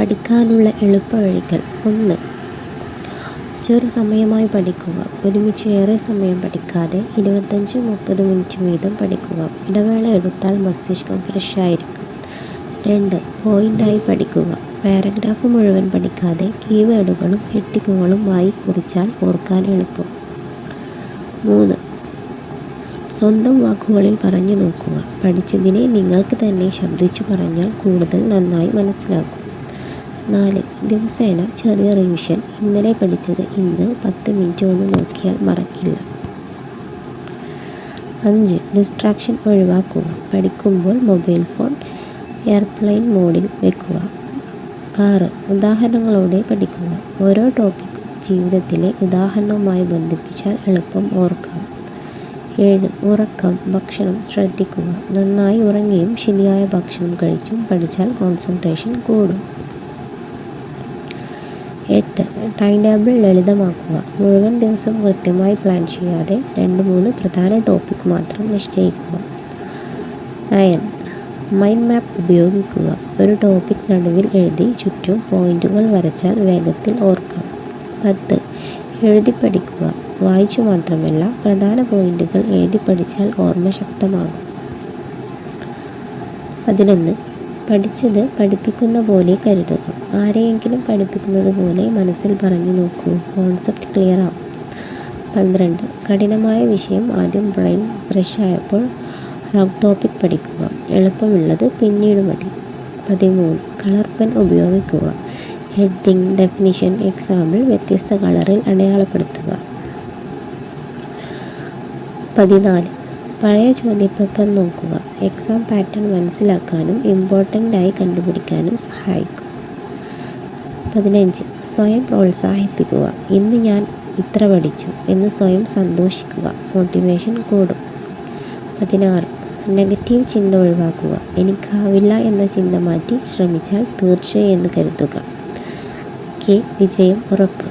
പഠിക്കാനുള്ള എളുപ്പവഴികൾ ഒന്ന്. ചെറു സമയമായി പഠിക്കുക. ഒരുമിച്ച് ഏറെ സമയം പഠിക്കാതെ ഇരുപത്തഞ്ച് മുപ്പത് മിനിറ്റ് വീതം പഠിക്കുക. ഇടവേള എടുത്താൽ മസ്തിഷ്കം ഫ്രഷ് ആയിരിക്കും. രണ്ട് പോയിന്റായി പഠിക്കുക. പാരഗ്രാഫ് മുഴുവൻ പഠിക്കാതെ കീവേഡുകളും ഹെഡിങ്ങുകളും വായി കുറിച്ചാൽ ഓർക്കാൻ എളുപ്പം. മൂന്ന് സ്വന്തം വാക്കുകളിൽ പറഞ്ഞു നോക്കുക. പഠിച്ചതിനെ നിങ്ങൾക്ക് തന്നെ ശബ്ദിച്ചു പറഞ്ഞാൽ കൂടുതൽ നന്നായി മനസ്സിലാക്കും. നാല്. ദിവസേന ചെറിയ റിവിഷൻ. ഇന്നലെ പഠിച്ചത് ഇന്ന് പത്ത് മിനിറ്റ് ഒന്ന് നോക്കിയാൽ മറക്കില്ല. അഞ്ച്. ഡിസ്ട്രാക്ഷൻ ഒഴിവാക്കുക. പഠിക്കുമ്പോൾ മൊബൈൽ ഫോൺ എയർപ്ലെയിൻ മോഡിൽ വെക്കുക. ആറ്. ഉദാഹരണങ്ങളോടെ പഠിക്കുക. ഓരോ ടോപ്പിക്കും ജീവിതത്തിലെ ഉദാഹരണവുമായി ബന്ധിപ്പിച്ചാൽ എളുപ്പം ഓർക്കാം. ഏഴ്. ഉറക്കം ഭക്ഷണം ശ്രദ്ധിക്കുക. നന്നായി ഉറങ്ങിയും ശരിയായ ഭക്ഷണം കഴിച്ചും പഠിച്ചാൽ കോൺസെൻട്രേഷൻ കൂടും. എട്ട് ടൈം ടേബിൾ ലളിതമാക്കുക. മുഴുവൻ ദിവസം കൃത്യമായി പ്ലാൻ ചെയ്യാതെ രണ്ട് മൂന്ന് പ്രധാന ടോപ്പിക് മാത്രം നിശ്ചയിക്കുക. നയൻ. മൈൻഡ് മാപ്പ് ഉപയോഗിക്കുക. ഒരു ടോപ്പിക് നടുവിൽ എഴുതി ചുറ്റും പോയിന്റുകൾ വരച്ചാൽ വേഗത്തിൽ ഓർക്കാം. പത്ത്. എഴുതി പഠിക്കുക. വായിച്ചു മാത്രമല്ല പ്രധാന പോയിന്റുകൾ എഴുതി പഠിച്ചാൽ ഓർമ്മ ശക്തമാകും. പതിനൊന്ന്. പഠിച്ചത് പഠിപ്പിക്കുന്ന പോലെ കരുതുക ആരെയെങ്കിലും പഠിപ്പിക്കുന്നത് പോലെ മനസ്സിൽ പറഞ്ഞു നോക്കൂ. കോൺസെപ്റ്റ് ക്ലിയർ ആവും പന്ത്രണ്ട്. കഠിനമായ വിഷയം ആദ്യം ബ്രെയിൻ ഫ്രഷ് ആയപ്പോൾ റബ് ടോപ്പിക് പഠിക്കുക. എളുപ്പമുള്ളത് പിന്നീട് മതി. പതിമൂന്ന്. കളർ പെൻ ഉപയോഗിക്കുക. ഹെഡിങ് ഡെഫിനിഷൻ എക്സാമ്പിൾ വ്യത്യസ്ത കളറിൽ അടയാളപ്പെടുത്തുക. പതിനാല്. പഴയ ചോദ്യപേപ്പർ നോക്കുക. എക്സാം പാറ്റേൺ മനസ്സിലാക്കാനും ഇമ്പോർട്ടന്റ് ആയി കണ്ടുപിടിക്കാനും സഹായിക്കും. പതിനഞ്ച്. സ്വയം പ്രോത്സാഹിപ്പിക്കുക. ഇന്ന് ഞാൻ ഇത്ര പഠിച്ചു എന്ന് സ്വയം സന്തോഷിക്കുക. മോട്ടിവേഷൻ കൂടും. പതിനാറ്. നെഗറ്റീവ് ചിന്ത ഒഴിവാക്കുക. എനിക്കാവില്ല എന്ന ചിന്ത മാറ്റി ശ്രമിച്ചാൽ തീർച്ചയെന്ന് കരുതുക. കെ. വിജയം ഉറപ്പ്.